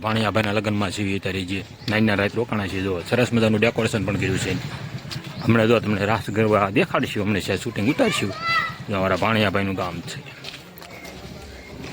ભાણિયાભાઈના લગ્નમાં છીએ ત્યારે જે નાઈના રાત રોકાણા છે, જો સરસ મજાનું ડેકોરેશન પણ કર્યું છે. હમણાં જો તમને રાસ ગરબા દેખાડશું, હમણાં છે શૂટિંગ ઉતારશું. અમારા ભાણિયાભાઈનું ગામ છે.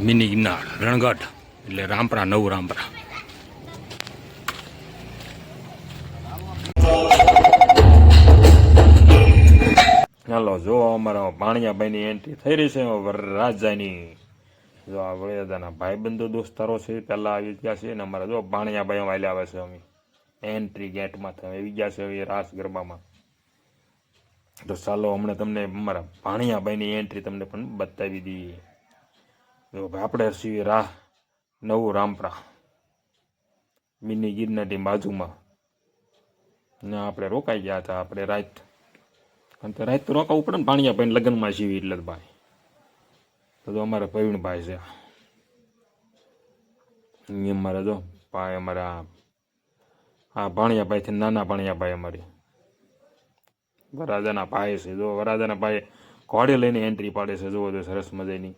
મિની ગિરનાર, રણગઢ, એટલે રામપરા, નવું રામપરા. ચાલો જો અમારા ભાણિયાભાઈની એન્ટ્રી થઈ રહી છે, વરરાજાની. જો આ વરરાજાના ભાઈબંધો દોસ્તારો છે, પહેલાં આવી ગયા છે અને અમારા જો ભાણિયાભાઈ વાલે આવે છે અમે. એન્ટ્રી ગેટમાં તમે આવી ગયા છે હવે રાસ ગરબામાં. તો ચાલો હમણાં તમને અમારા ભાણિયાભાઈની એન્ટ્રી તમને પણ બતાવી દઈએ. જો ભાઈ, આપણે છીએ રાહ, નવું રામપરા. મિની ગિરનાટી બાજુમાં. ને આપણે રોકાઈ ગયા હતા, આપણે રાત. કે રાત તો રોકાવું પડે ને ભાણિયાભાઈ લગ્નમાં જીવી એટલે ભાઈ. તો અમારા પ્રવીણભાઈ છે. અહીંયા અમારે જો ભાઈ અમારા આ ભાણિયાભાઈથી નાના ભાણિયાભાઈ અમારી. વરાજાના ભાઈ છે. જો વરાજાના ભાઈ ઘોડે લઈને એન્ટ્રી પાડે છે. જુઓ તો સરસ મજાની.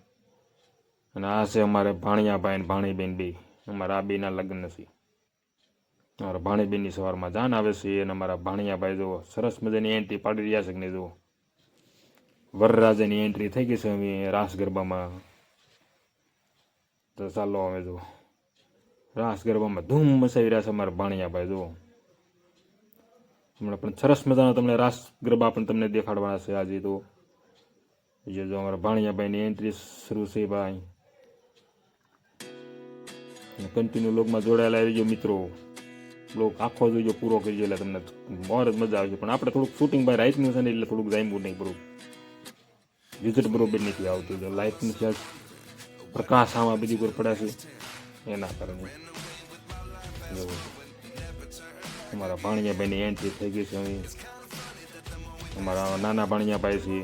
અને આ છે અમારે ભાણિયાભાઈ ને ભાણીબેન બે. અમારા આ બેના લગ્ન છે. અમારા ભાણીબેનની સવારમાં જાન આવે છે અને અમારા ભાણિયાભાઈ જુઓ સરસ મજાની એન્ટ્રી પાડી રહ્યા છે કે નહીં જુઓ. વરરાજાની એન્ટ્રી થઈ ગઈ છે અમે રાસ ગરબામાં. તો ચાલો અમે જુઓ. રાસ ગરબામાં ધૂમ મચાવી રહ્યા છે અમારા ભાણિયાભાઈ, જુઓ. હમણાં પણ સરસ મજાનો તમને રાસ ગરબા પણ તમને દેખાડવાના છે આજે તો જે જો અમારા ભાણિયાભાઈની એન્ટ્રી શરૂ છે ભાઈ. કન્ટિન્યુ લોકમાં જોડાયેલા રહેજો મિત્રો. લોક આખો જોઈજો પૂરો કરજો એટલે તમને મોર જ મજા આવશે. પણ આપણે થોડુંક શૂટિંગ ભાઈ રાઈટનું છે ને એટલે થોડુંક જામ્યું નહીં બરોબર વિઝિટ બરોબર નથી આવતું જો લાઇટનું છે પ્રકાશ આમાં બધી પર પડે છે? એના કારણે. અમારા ભાણિયાભાઈની એન્ટ્રી થઈ ગઈ છે અહીં. અમારા નાના ભાણિયાભાઈ છે.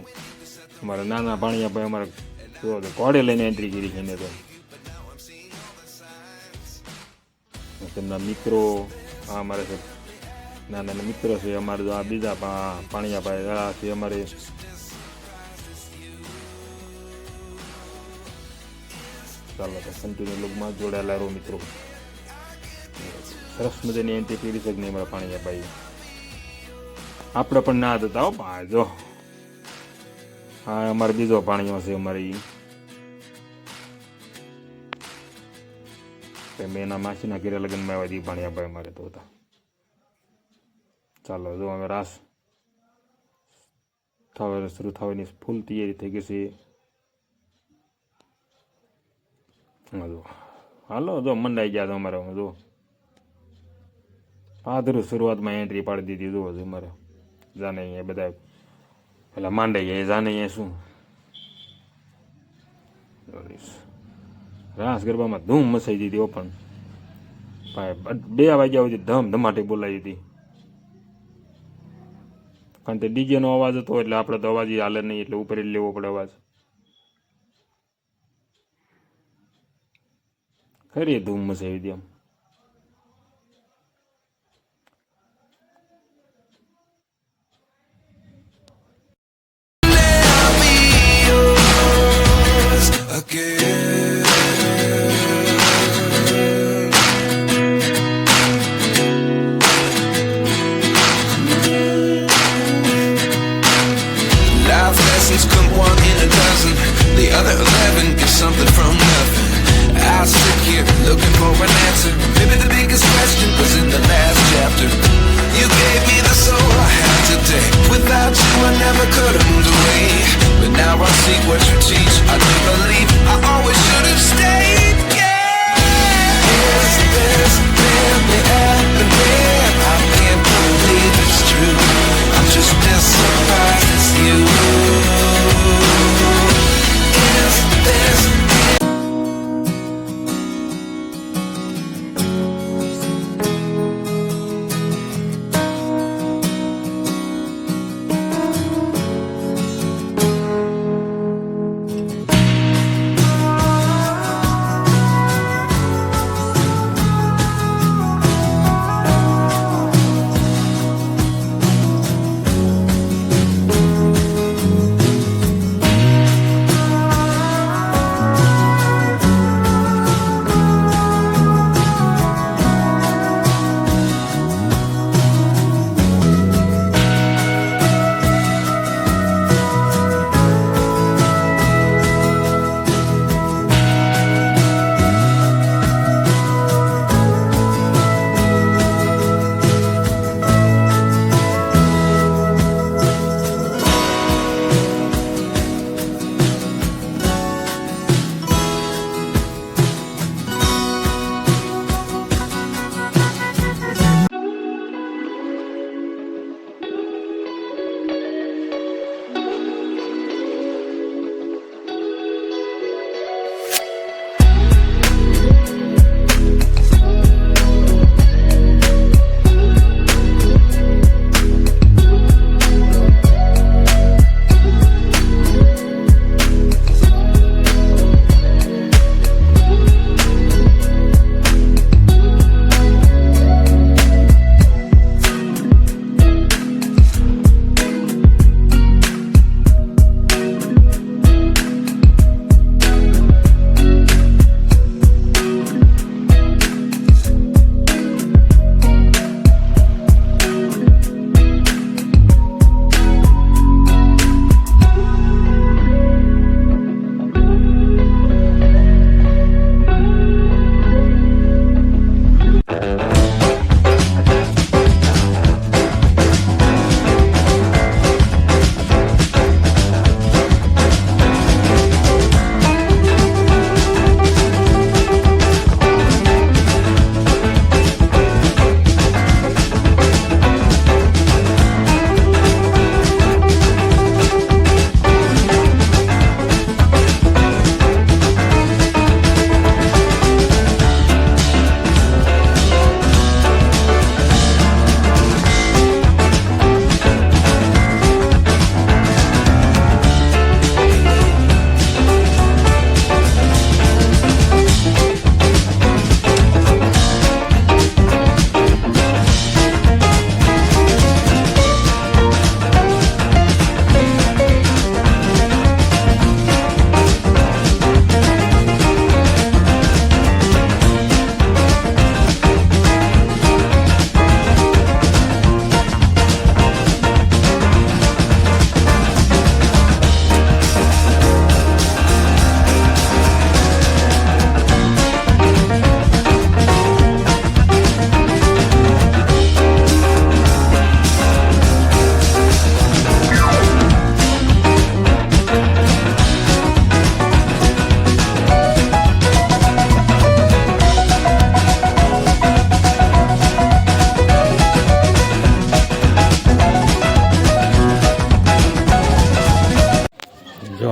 અમારા નાના ભાણિયાભાઈ અમારા ઘોડે લઈને એન્ટ્રી કરી છે એને તો. તેમના મિત્રો, આ અમારે છે. નાના મિત્રો છે અમારે આ બીજા ભાણિયાભાઈ આ છે અમારે. ચાલો કન્ટિન્યુ લોગમાં જોડાયેલા રહો મિત્રો. સરસ મજાની એન્ટી કરી શકે નહીં અમારા ભાઈ આપણે પણ ના થતા જો. હા, અમારે બીજો પાણીઓ છે અમારી. મેં એના માસીના ઘેરે લગ્નમાં આવ્યા હતી ભાણિયાભાઈ અમારે તો હતા. ચાલો, જો અમે રાસ થવા શરૂ થવાની ફૂલ તૈયારી થઈ ગઈ છે હા જો હાલો જો મંડાઈ ગયા તો અમારે જો પાદરું શરૂઆતમાં એન્ટ્રી પાડી દીધી જુઓ છે અમારે જાને અહીંયા બધા પેલા માંડાઈ ગયા જાને અહીંયા શું રાસ ગરબામાં ધૂમ મસાઈ દીધી ઓપન બે વાગ્યા સુધી ધમ ધમાટી બોલાવી હતી કારણ કે ડીજેનો અવાજ હતો એટલે આપણે તો અવાજ હાલે નહીં એટલે ઉપર જ લેવો પડે અવાજ ખરી ધૂમ મચાવી દે આમ what you teach.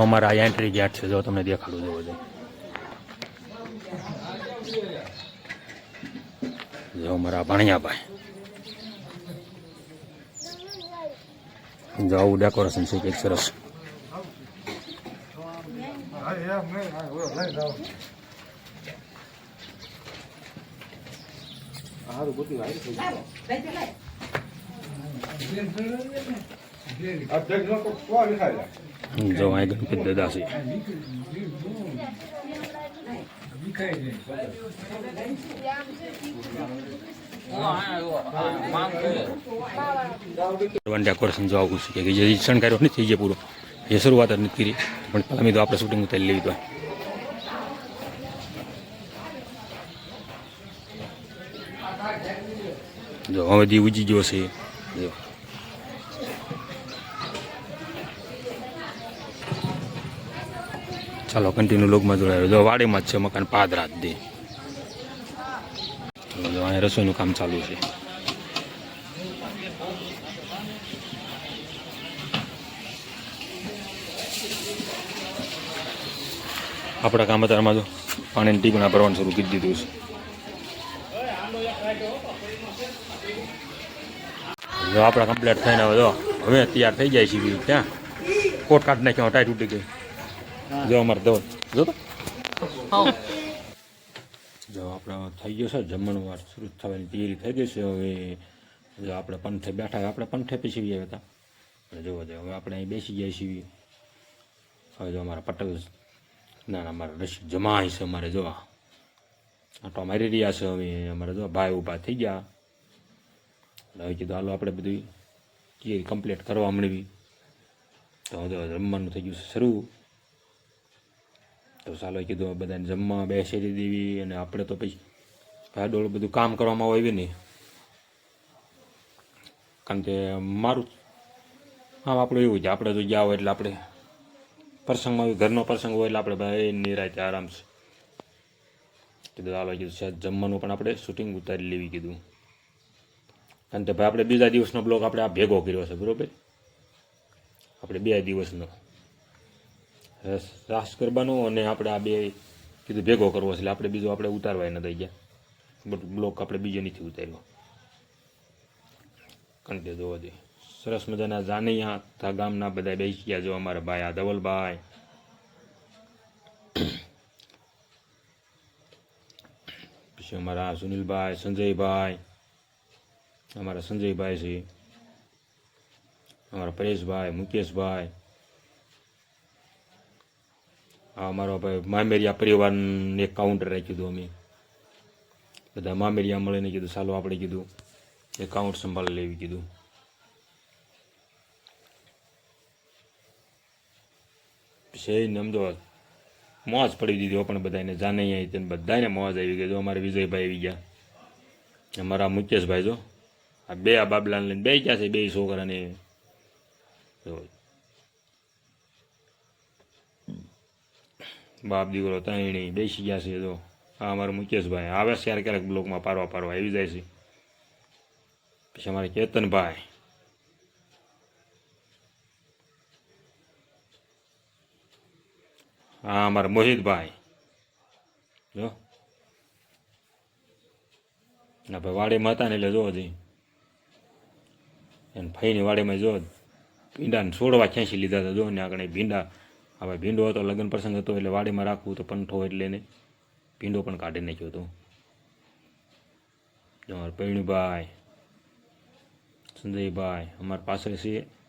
અમારા આ એન્ટ્રી ગેટ છે, જો તમને દેખાડું જોવો છે. જો અમારા ભણિયાભાઈ. જો આવું ડેકોરેશન છે કંઈક સરસ. જો અહીં ગણપતિ દાદા છે. ડેકોરેશન જો આવું છે કે જે શણગાર્યો નથી, થઈ જાય પૂરો. એ શરૂઆત જ નથી કરી. પણ પહેલાં તો આપણે શૂટિંગ ઉતારી લેવી તો. જો હવે દી ઉજી જોશે જો. ચાલો કન્ટિન્યુ લોકમાં જોડાયો જો વાડીમાં જ છે મકાન પાદરા જ દે જો અહીંયા રસોઈનું કામ ચાલુ છે. આપણા કામ અત્યારમાં જો પાણીની ટીપણા ભરવાનું શરૂ કરી દીધું છે. જો આપણા કમ્પ્લીટ થઈને હવે હવે તૈયાર થઈ જાય છે ત્યાં. કોટ કાઢ નાખ્યો, ટાઈટ ઉડી ગઈ. જો અમારે દવા જો તો. જો આપણે થઈ ગયો છે જમણવાર વાર શરૂ થવાની તૈયારી થઈ ગઈ છે હવે. જો આપણે પંથે બેઠા આપણે પંથે પછી આવ્યા હતા. અને જોવો જો હવે આપણે અહીં બેસી ગયા છીએ. હવે જો અમારા પટેલ ના ના અમારા રસી જમાય છે અમારે જોવા આટો મારી રહ્યા છે હવે. અમારે જો ભાઈ ઊભા થઈ ગયા. હવે કીધું હાલો આપણે બધું તૈયારી કમ્પ્લીટ કરવા મળવી તો હવે રમવાનું થઈ ગયું છે શરૂ. તો ચાલો કીધું બધાને જમવા બેસી દેવી અને આપણે તો પછી ડોળું બધું કામ કરવામાં આવી નહીં. કારણ કે મારું આમ આપણું એવું છે, આપણે તો હોય એટલે આપણે પ્રસંગમાં ઘરનો પ્રસંગ હોય એટલે આપણે ભાઈ નિરાતે આરામથી કીધું ચાલો કીધું છે જમવાનું પણ આપણે શૂટિંગ ઉતારી લેવી, કીધું. કારણ કે ભાઈ આપણે બીજા દિવસનો બ્લોગ આપણે આ ભેગો કર્યો છે, બરાબર? આપણે બે દિવસનો. રાસ ગરબાનો અને આપણે આ બે કીધું ભેગો કરવો એટલે આપણે બીજો આપણે ઉતારવા ન દઈ ગયા. બટ બ્લોક આપણે બીજો નથી ઉતાર્યો. કંટે જોવા જોઈએ સરસ મજાના જાનૈયા હતા ગામના બધા બેસી ગયા જો અમારા ભાઈ, આ ધવલભાઈ. પછી અમારા સુનિલભાઈ, સંજયભાઈ. અમારા સંજયભાઈ છે. અમારા પરેશભાઈ, મુકેશભાઈ. અમારો ભાઈ મામેરિયા પરિવારને એક કાઉન્ટર રાખ્યું હતું અમે. બધા મામેરિયા મળીને કીધું, ચાલો આપણે કીધું એકાઉન્ટ સંભાળી લેવી, કીધું. એને સમજો મોજ પડી દીધી પણ બધાને જાને અહીં તેને બધાને મોજ આવી ગઈ. અમારે વિજયભાઈ આવી ગયા. અમારા મુકેશભાઈ જો. આ બે આ બાબલાને લઈને બે ગયા છે? બે છોકરાને. બાપ દીકરો ત્રણેય બેસી ગયા છે તો આ અમારો મુકેશભાઈ. આવે છે ક્યારેક ક્યારેક બ્લોકમાં પારવા પારવા આવી જાય છે. પછી અમારે કેતનભાઈ. હા, અમારા મોહિતભાઈ. જો. ના, ભાઈ વાડીમાં હતા ને એટલે જો હજી એને ફઈની વાડીમાં જો ભીંડાને છોડવા ખેંચી લીધા હતા. જો ને આગળ ભીંડા હવે ભીંડો હતો, લગ્ન પ્રસંગ હતો એટલે વાડીમાં રાખવું તો પંઠો એટલે એને ભીંડો પણ કાઢી નાખ્યો હતો. અમારા પૈણુભાઈ સંજયભાઈ અમારા પાસે છે.